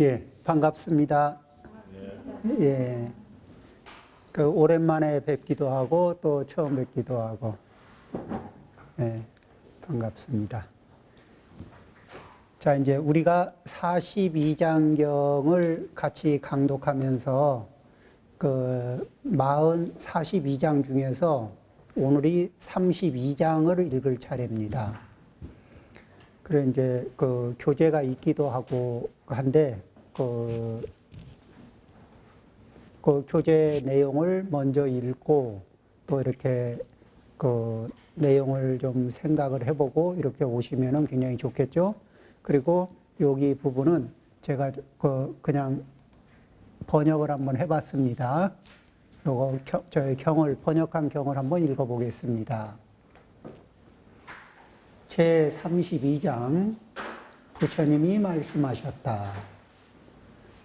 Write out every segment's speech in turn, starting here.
예, 반갑습니다. 예. 그 오랜만에 뵙기도 하고 또 처음 뵙기도 하고. 예, 반갑습니다. 자, 이제 우리가 42장경을 같이 강독하면서 그 40, 42장 중에서 오늘이 32장을 읽을 차례입니다. 그래 이제 그 교재가 있기도 하고 한데 그, 그 교재 내용을 먼저 읽고 또 이렇게 그 내용을 좀 생각을 해보고 이렇게 오시면은 굉장히 좋겠죠. 그리고 여기 부분은 제가 그 그냥 번역을 한번 해봤습니다. 요거 겨- 저의 경을 번역한 경을 한번 읽어보겠습니다. 제 32장 부처님이 말씀하셨다.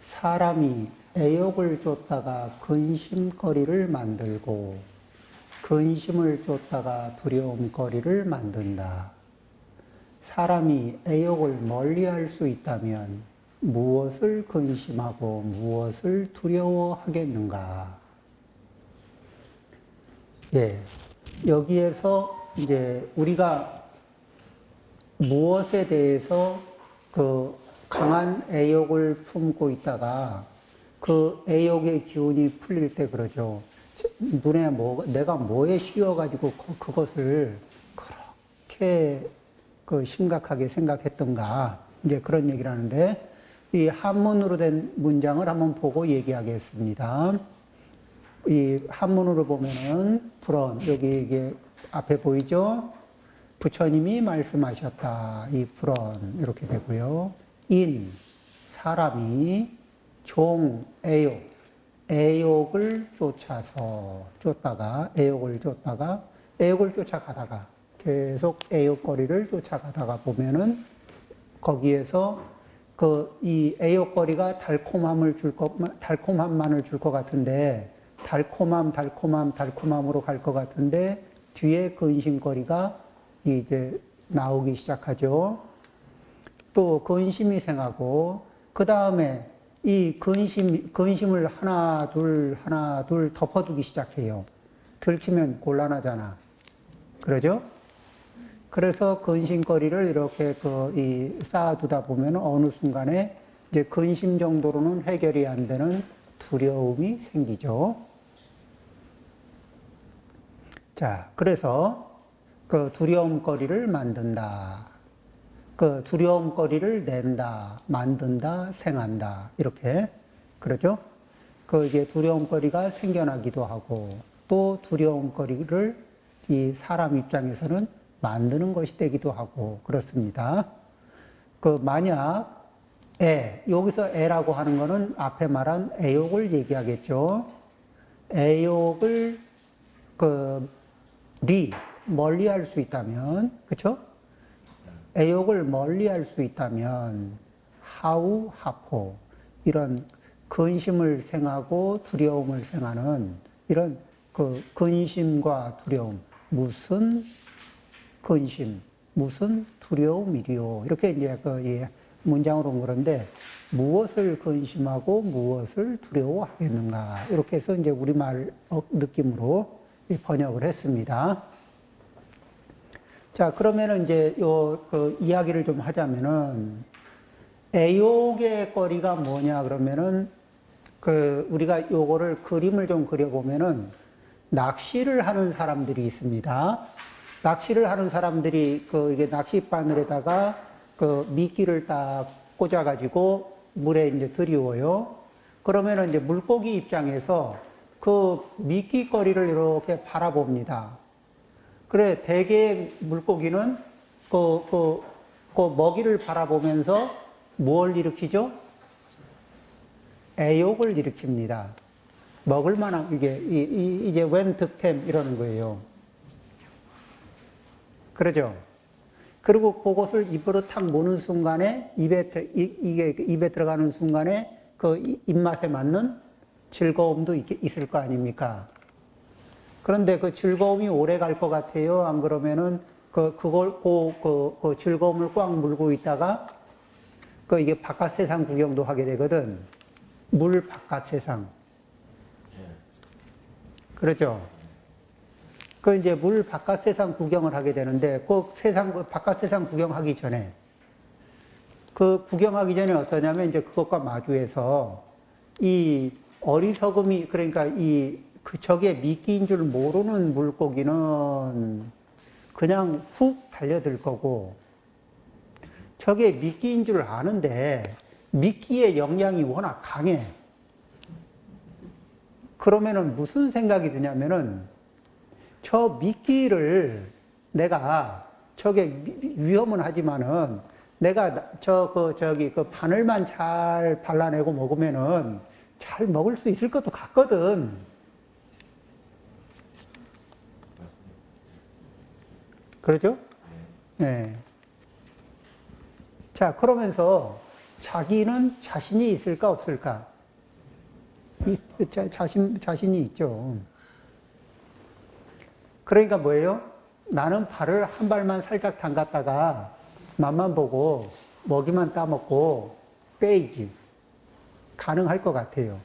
사람이 애욕을 쫓다가 근심거리를 만들고 근심을 쫓다가 두려움거리를 만든다. 사람이 애욕을 멀리할 수 있다면 무엇을 근심하고 무엇을 두려워하겠는가? 예. 여기에서 이제 우리가 무엇에 대해서 그 강한 애욕을 품고 있다가 그 애욕의 기운이 풀릴 때 그러죠. 눈에 뭐, 내가 뭐에 씌워가지고 그- 그것을 그렇게 그 심각하게 생각했던가. 이제 그런 얘기를 하는데 이 한문으로 된 문장을 한번 보고 얘기하겠습니다. 이 한문으로 보면은 불언 여기 이게 앞에 보이죠? 부처님이 말씀하셨다. 이 불언 이렇게 되고요. 인 사람이 종 애욕 애욕을 쫓아서 쫓다가 애욕을 쫓다가 애욕을 쫓아가다가 계속 애욕거리를 쫓아가다가 보면은 거기에서 그 이 애욕거리가 달콤함을 줄 것, 달콤함만을 줄 것 같은데 달콤함, 달콤함, 달콤함으로 갈 것 같은데 뒤에 근심거리가 이제 나오기 시작하죠. 또 근심이 생하고 그 다음에 이 근심 근심을 하나 둘 하나 둘 덮어두기 시작해요. 들키면 곤란하잖아. 그러죠? 그래서 근심거리를 이렇게 그 이 쌓아두다 보면 어느 순간에 이제 근심 정도로는 해결이 안 되는 두려움이 생기죠. 자, 그래서 그 두려움거리를 만든다. 그 두려움거리를 낸다, 만든다, 생한다. 이렇게. 그러죠? 그 이게 두려움거리가 생겨나기도 하고 또 두려움거리를 이 사람 입장에서는 만드는 것이 되기도 하고 그렇습니다. 그 만약 애, 여기서 애라고 하는 거는 앞에 말한 애욕을 얘기하겠죠. 애욕을 그 리, 멀리 할 수 있다면, 그쵸? 애욕을 멀리 할 수 있다면, 하우, 하포, 이런 근심을 생하고 두려움을 생하는 이런 그 근심과 두려움, 무슨 근심, 무슨 두려움이리요. 이렇게 이제 그 예, 문장으로 온 그런데 무엇을 근심하고 무엇을 두려워하겠는가. 이렇게 해서 이제 우리말 어, 느낌으로 이 번역을 했습니다. 자, 그러면은 이제 요, 그 이야기를 좀 하자면은 애욕의 거리가 뭐냐 그러면은 그 우리가 요거를 그림을 좀 그려보면은 낚시를 하는 사람들이 있습니다. 낚시를 하는 사람들이 그 이게 낚싯바늘에다가 그 미끼를 딱 꽂아가지고 물에 이제 들이워요. 그러면은 이제 물고기 입장에서 그 미끼거리를 이렇게 바라봅니다. 그래, 대개 물고기는 그, 그, 그 먹이를 바라보면서 뭘 일으키죠? 애욕을 일으킵니다. 먹을 만한, 이게, 이, 이, 이제 웬 득템 이러는 거예요. 그러죠? 그리고 그것을 입으로 탁 무는 순간에, 입에, 이게 입에 들어가는 순간에 그 이- 입맛에 맞는 즐거움도 있, 있을 거 아닙니까? 그런데 그 즐거움이 오래 갈 것 같아요. 안 그러면은 그, 그걸, 그, 그, 그 즐거움을 꽉 물고 있다가 그 이게 바깥 세상 구경도 하게 되거든. 물 바깥 세상. 예. 그렇죠. 그 이제 물 바깥 세상 구경을 하게 되는데 꼭 세상 그 바깥 세상 구경하기 전에 그 구경하기 전에 어떠냐면 이제 그것과 마주해서 이 어리석음이 그러니까 이 그 저게 미끼인 줄 모르는 물고기는 그냥 훅 달려들 거고 저게 미끼인 줄 아는데 미끼의 영향이 워낙 강해. 그러면은 무슨 생각이 드냐면은 저 미끼를 내가 저게 위- 위험은 하지만은 내가 저 그 저기 그 바늘만 잘 발라내고 먹으면은 잘 먹을 수 있을 것도 같거든. 그러죠? 네. 자, 그러면서 자기는 자신이 있을까 없을까? 이, 자, 자신, 자신이 있죠. 그러니까 뭐예요? 나는 발을 한 발만 살짝 담갔다가 맛만 보고 먹이만 따먹고 빼이지. 가능할 것 같아요.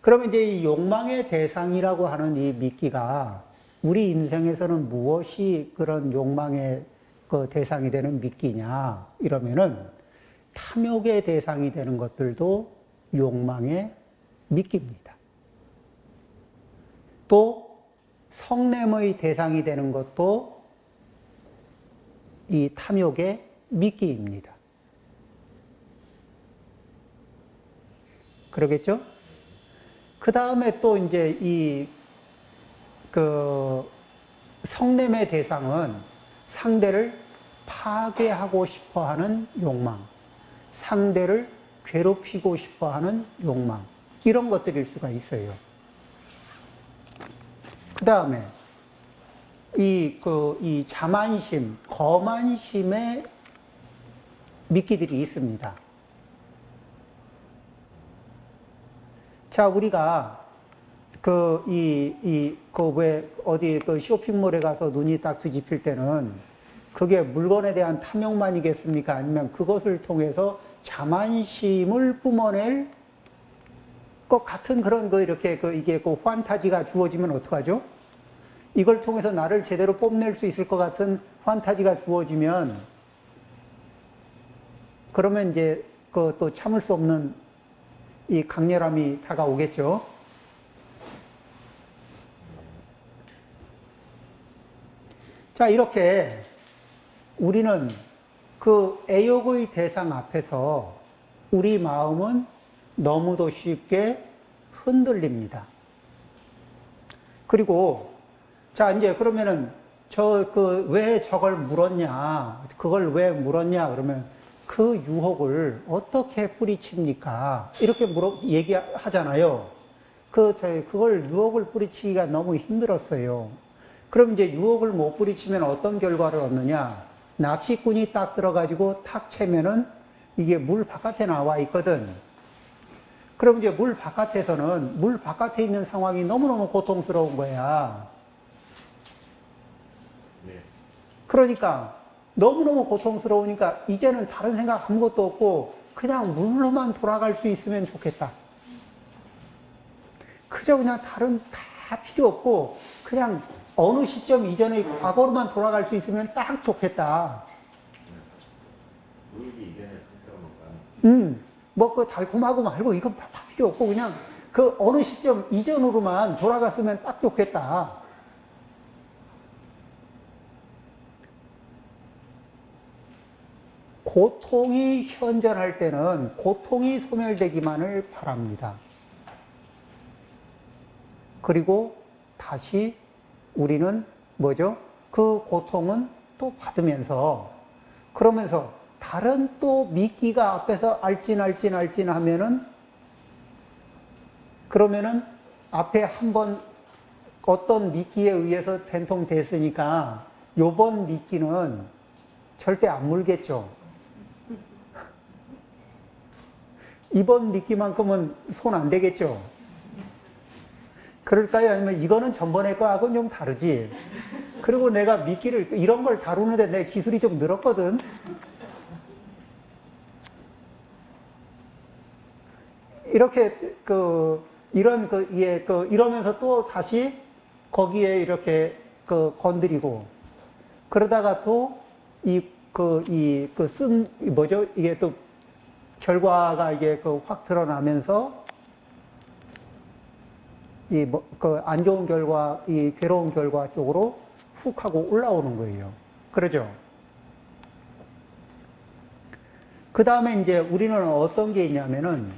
그러면 이제 이 욕망의 대상이라고 하는 이 미끼가 우리 인생에서는 무엇이 그런 욕망의 그 대상이 되는 미끼냐 이러면은 탐욕의 대상이 되는 것들도 욕망의 미끼입니다. 또 성냄의 대상이 되는 것도 이 탐욕의 미끼입니다. 그러겠죠? 그 다음에 또 이제 이, 그, 성냄의 대상은 상대를 파괴하고 싶어 하는 욕망, 상대를 괴롭히고 싶어 하는 욕망, 이런 것들일 수가 있어요. 그 다음에 이, 그, 이 자만심, 거만심의 미끼들이 있습니다. 자, 우리가 그, 이, 이, 그 왜, 어디 그 쇼핑몰에 가서 눈이 딱 뒤집힐 때는 그게 물건에 대한 탐욕만이겠습니까? 아니면 그것을 통해서 자만심을 뿜어낼 것 같은 그런 거 이렇게 그 이게 그 환타지가 주어지면 어떡하죠? 이걸 통해서 나를 제대로 뽐낼 수 있을 것 같은 환타지가 주어지면 그러면 이제 그 또 참을 수 없는 이 강렬함이 다가오겠죠. 자, 이렇게 우리는 그 애욕의 대상 앞에서 우리 마음은 너무도 쉽게 흔들립니다. 그리고 자, 이제 그러면은 저 그 왜 저걸 물었냐? 그걸 왜 물었냐? 그러면 그 유혹을 어떻게 뿌리칩니까? 이렇게 물어 얘기하잖아요. 그 저희 그걸 유혹을 뿌리치기가 너무 힘들었어요. 그럼 이제 유혹을 못 뿌리치면 어떤 결과를 얻느냐? 낚시꾼이 딱 들어가지고 탁 채면은 이게 물 바깥에 나와 있거든. 그럼 이제 물 바깥에서는 물 바깥에 있는 상황이 너무너무 고통스러운 거야. 네. 그러니까 너무너무 고통스러우니까 이제는 다른 생각 아무것도 없고 그냥 물로만 돌아갈 수 있으면 좋겠다. 그저 그냥 다른 다 필요 없고 그냥 어느 시점 이전의 과거로만 돌아갈 수 있으면 딱 좋겠다. 음, 뭐 그 달콤하고 말고 이건 다, 다 필요 없고 그냥 그 어느 시점 이전으로만 돌아갔으면 딱 좋겠다. 고통이 현존할 때는 고통이 소멸되기만을 바랍니다. 그리고 다시 우리는 뭐죠? 그 고통은 또 받으면서 그러면서 다른 또 미끼가 앞에서 알찐 알찐 알찐 하면은 그러면은 앞에 한 번 어떤 미끼에 의해서 된통 됐으니까 요번 미끼는 절대 안 물겠죠. 이번 미끼만큼은 손안 대겠죠. 그럴까요? 아니면 이거는 전번에 거하고는 좀 다르지. 그리고 내가 미끼를 이런 걸 다루는데 내 기술이 좀 늘었거든. 이렇게 그 이런 그, 예, 그 이러면서 또 다시 거기에 이렇게 그 건드리고 그러다가 또 이 그 이 그쓴 그 뭐죠 이게 또 결과가 이게 그 확 드러나면서 이뭐그안 좋은 결과, 이 괴로운 결과 쪽으로 훅 하고 올라오는 거예요. 그러죠? 그 다음에 이제 우리는 어떤 게 있냐면은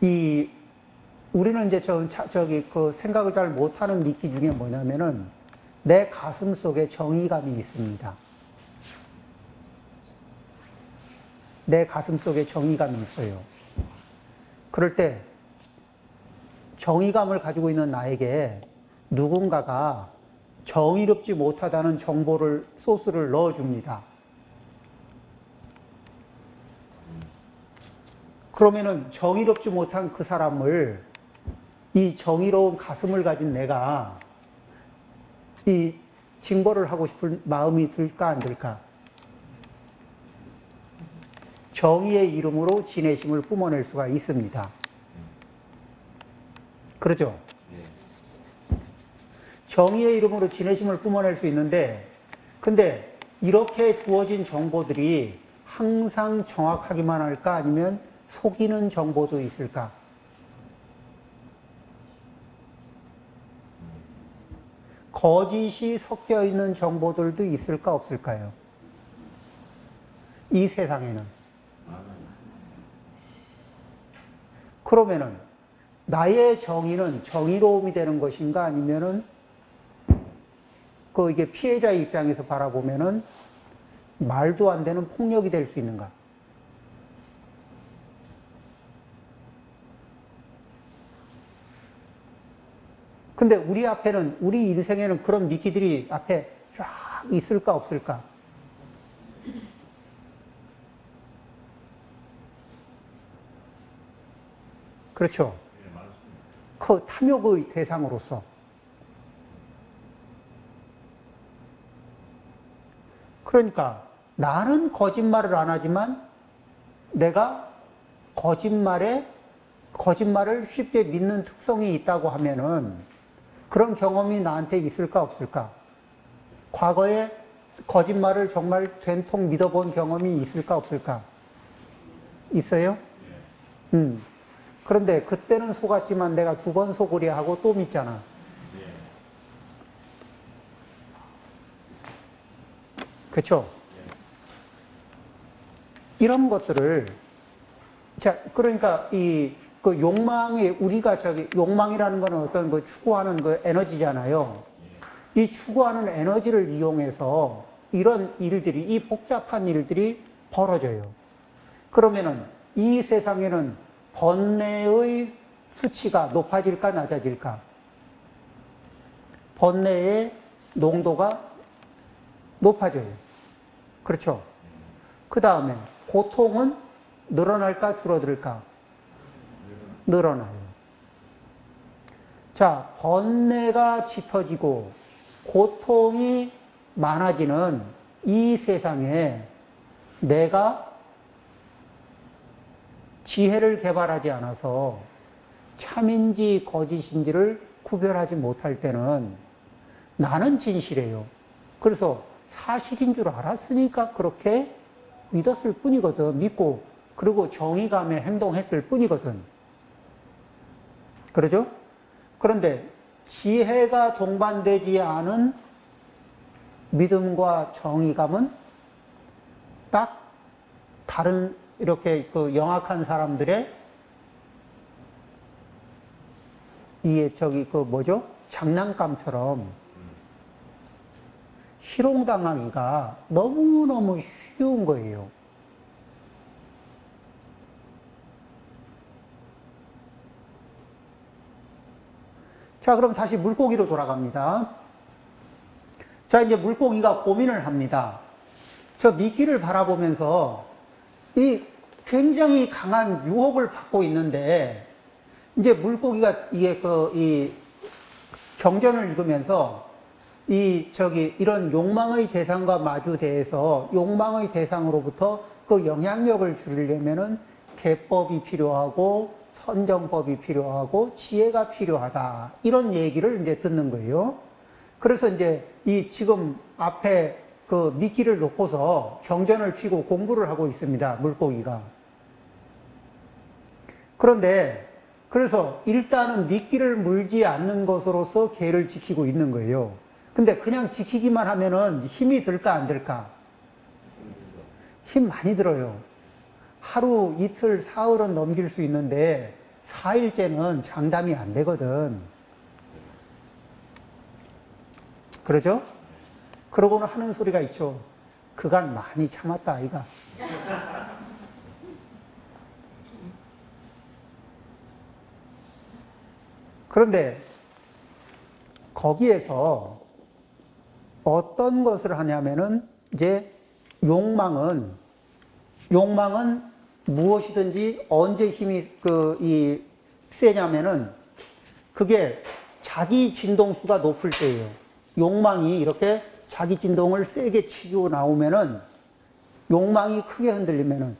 이 우리는 이제 저, 차- 저기 그 생각을 잘 못하는 미끼 중에 뭐냐면은 내 가슴 속에 정의감이 있습니다. 내 가슴 속에 정의감이 있어요. 그럴 때 정의감을 가지고 있는 나에게 누군가가 정의롭지 못하다는 정보를, 소스를 넣어줍니다. 그러면은 정의롭지 못한 그 사람을 이 정의로운 가슴을 가진 내가 이 징벌을 하고 싶은 마음이 들까 안 들까? 정의의 이름으로 진해심을 뿜어낼 수가 있습니다. 그렇죠? 예. 정의의 이름으로 진해심을 뿜어낼 수 있는데, 근데 이렇게 주어진 정보들이 항상 정확하기만 할까? 아니면 속이는 정보도 있을까? 거짓이 섞여 있는 정보들도 있을까? 없을까요? 이 세상에는. 그러면은, 나의 정의는 정의로움이 되는 것인가? 아니면은, 그 이게 피해자 의 입장에서 바라보면은 말도 안 되는 폭력이 될 수 있는가? 근데 우리 앞에는, 우리 인생에는 그런 미끼들이 앞에 쫙 있을까, 없을까? 그렇죠. 그 탐욕의 대상으로서. 그러니까 나는 거짓말을 안 하지만 내가 거짓말에 거짓말을 쉽게 믿는 특성이 있다고 하면은 그런 경험이 나한테 있을까 없을까? 과거에 거짓말을 정말 된통 믿어본 경험이 있을까 없을까? 있어요? 음. 그런데 그때는 속았지만 내가 두 번 속으려 하고 또 믿잖아. 예. 그쵸? 이런 것들을, 자, 그러니까 이, 그 욕망이, 우리가 저기, 욕망이라는 거는 어떤 그 추구하는 그 에너지잖아요. 이 추구하는 에너지를 이용해서 이런 일들이, 이 복잡한 일들이 벌어져요. 그러면은 이 세상에는 번뇌의 수치가 높아질까, 낮아질까? 번뇌의 농도가 높아져요. 그렇죠? 그 다음에 고통은 늘어날까 줄어들까? 늘어나요. 자, 번뇌가 짙어지고 고통이 많아지는 이 세상에 내가 지혜를 개발하지 않아서 참인지 거짓인지를 구별하지 못할 때는 나는 진실해요. 그래서 사실인 줄 알았으니까 그렇게 믿었을 뿐이거든. 믿고, 그리고 정의감에 행동했을 뿐이거든. 그러죠? 그런데 지혜가 동반되지 않은 믿음과 정의감은 딱 다른 이렇게 그 영악한 사람들의 이 저기 그 뭐죠? 장난감처럼 희롱당하기가 너무너무 쉬운 거예요. 자, 그럼 다시 물고기로 돌아갑니다. 자, 이제 물고기가 고민을 합니다. 저 미끼를 바라보면서 이 굉장히 강한 유혹을 받고 있는데, 이제 물고기가 이게 그, 이 경전을 읽으면서 이 저기 이런 욕망의 대상과 마주대해서 욕망의 대상으로부터 그 영향력을 줄이려면은 개법이 필요하고 선정법이 필요하고 지혜가 필요하다. 이런 얘기를 이제 듣는 거예요. 그래서 이제 이 지금 앞에 그 미끼를 놓고서 경전을 피고 공부를 하고 있습니다. 물고기가. 그런데 그래서 일단은 미끼를 물지 않는 것으로서 개를 지키고 있는 거예요. 근데 그냥 지키기만 하면은 힘이 들까 안 들까? 힘 많이 들어요. 하루, 이틀, 사흘은 넘길 수 있는데 4일째는 장담이 안 되거든. 그러죠? 그러고는 하는 소리가 있죠. 그간 많이 참았다, 아이가. 그런데 거기에서 어떤 것을 하냐면은 이제 욕망은 욕망은 무엇이든지 언제 힘이 그 이 세냐면은 그게 자기 진동수가 높을 때예요. 욕망이 이렇게 자기 진동을 세게 치고 나오면은 욕망이 크게 흔들리면은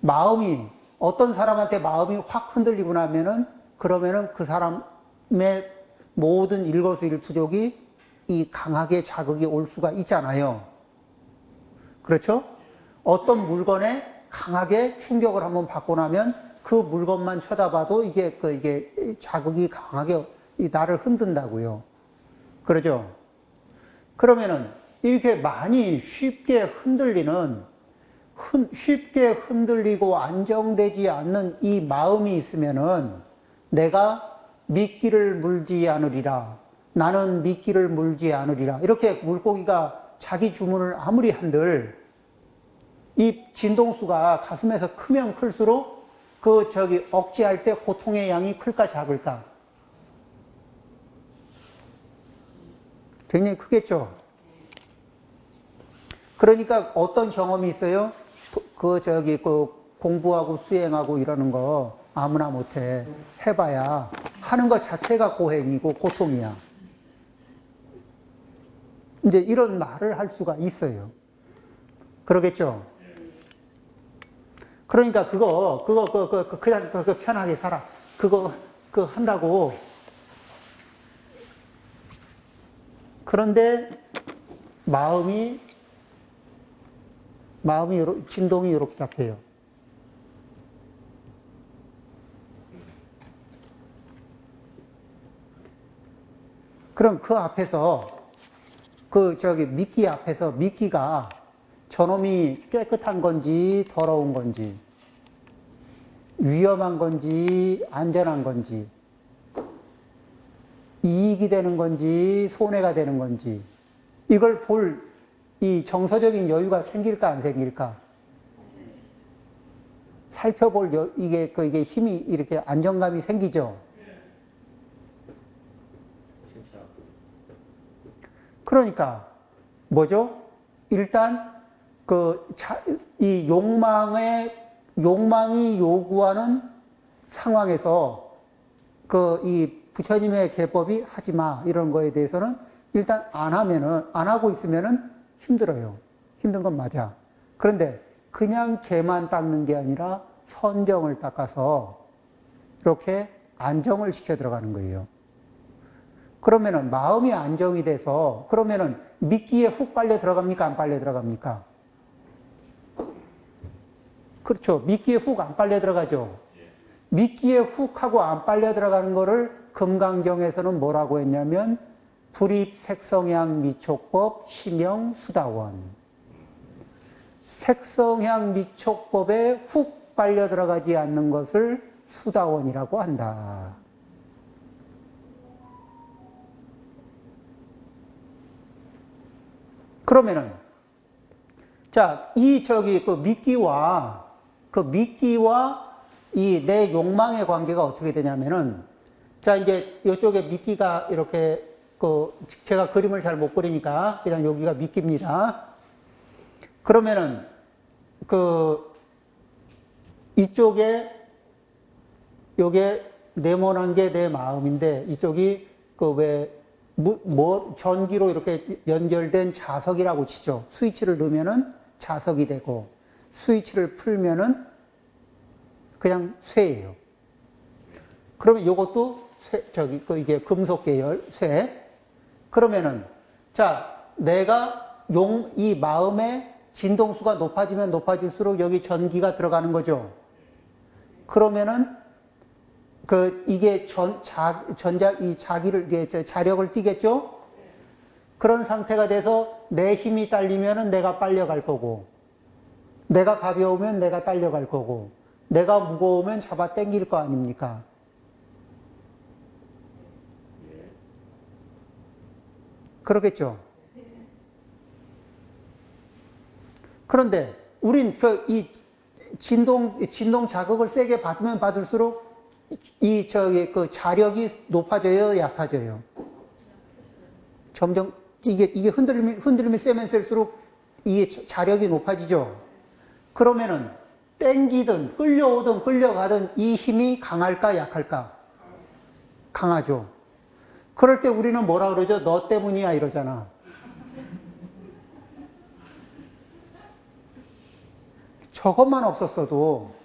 마음이 어떤 사람한테 마음이 확 흔들리고 나면은 그러면은 그 사람의 모든 일거수일투족이 이 강하게 자극이 올 수가 있잖아요. 그렇죠? 어떤 물건에 강하게 충격을 한번 받고 나면 그 물건만 쳐다봐도 이게 그 이게 자극이 강하게 이 나를 흔든다고요. 그러죠? 그러면은 이렇게 많이 쉽게 흔들리는 흔- 쉽게 흔들리고 안정되지 않는 이 마음이 있으면은 내가 미끼를 물지 않으리라. 나는 미끼를 물지 않으리라. 이렇게 물고기가 자기 주문을 아무리 한들 이 진동수가 가슴에서 크면 클수록 그 저기 억제할 때 고통의 양이 클까 작을까? 굉장히 크겠죠. 그러니까 어떤 경험이 있어요? 도- 그 저기 그 공부하고 수행하고 이러는 거 아무나 못해. 해봐야 하는 것 자체가 고행이고 고통이야. 이제 이런 말을 할 수가 있어요. 그러겠죠? 그러니까 그거, 그거, 그, 그, 그, 그냥, 그, 그 편하게 살아. 그거, 그 한다고. 그런데 마음이, 마음이, 진동이 이렇게 잡혀요. 그럼 그 앞에서, 그 저기 미끼 앞에서 미끼가 저놈이 깨끗한 건지 더러운 건지, 위험한 건지 안전한 건지, 이익이 되는 건지 손해가 되는 건지, 이걸 볼 이 정서적인 여유가 생길까 안 생길까? 살펴볼 여, 이게 그 이게 힘이 이렇게 안정감이 생기죠. 그러니까 뭐죠? 일단 그 이 욕망의 욕망이 요구하는 상황에서 그이 부처님의 개법이 하지 마 이런 거에 대해서는 일단 안 하면은 안 하고 있으면은 힘들어요. 힘든 건 맞아. 그런데 그냥 개만 닦는 게 아니라 선정을 닦아서 이렇게 안정을 시켜 들어가는 거예요. 그러면은 마음이 안정이 돼서 그러면은 미끼에 훅 빨려 들어갑니까? 안 빨려 들어갑니까? 그렇죠. 미끼에 훅 안 빨려 들어가죠. 미끼에 훅 하고 안 빨려 들어가는 거를 금강경에서는 뭐라고 했냐면 불입 색성향 미촉법 심영 수다원. 색성향 미촉법에 훅 빨려 들어가지 않는 것을 수다원이라고 한다. 그러면은 자, 이 저기 그 미끼와 그 미끼와 이 내 욕망의 관계가 어떻게 되냐면은 자, 이제 이쪽에 미끼가 이렇게 그 제가 그림을 잘 못 그리니까 그냥 여기가 미끼입니다. 그러면은 그 이쪽에 요게 네모난 게 내 마음인데 이쪽이 그왜 뭐 전기로 이렇게 연결된 자석이라고 치죠. 스위치를 넣으면은 자석이 되고 스위치를 풀면은 그냥 쇠예요. 그러면 이것도 쇠, 저기 그 이게 금속 계열 쇠. 그러면은 자 내가 용 이 마음의 진동수가 높아지면 높아질수록 여기 전기가 들어가는 거죠. 그러면은 그 이게 전 자, 전자 이 자기를 이제 저 자력을 띠겠죠. 그런 상태가 돼서 내 힘이 딸리면은 내가 빨려갈 거고, 내가 가벼우면 내가 딸려갈 거고, 내가 무거우면 잡아 당길 거 아닙니까? 그러겠죠. 그런데 우린 그이 진동 진동 자극을 세게 받으면 받을수록 이 저기 그 자력이 높아져요, 약해져요. 점점 이게 이게 흔들림이 흔들림이 세면 셀수록 이 자력이 높아지죠. 그러면은 땡기든 끌려오든 끌려가든 이 힘이 강할까 약할까? 강하죠. 그럴 때 우리는 뭐라 그러죠? 너 때문이야 이러잖아. 저것만 없었어도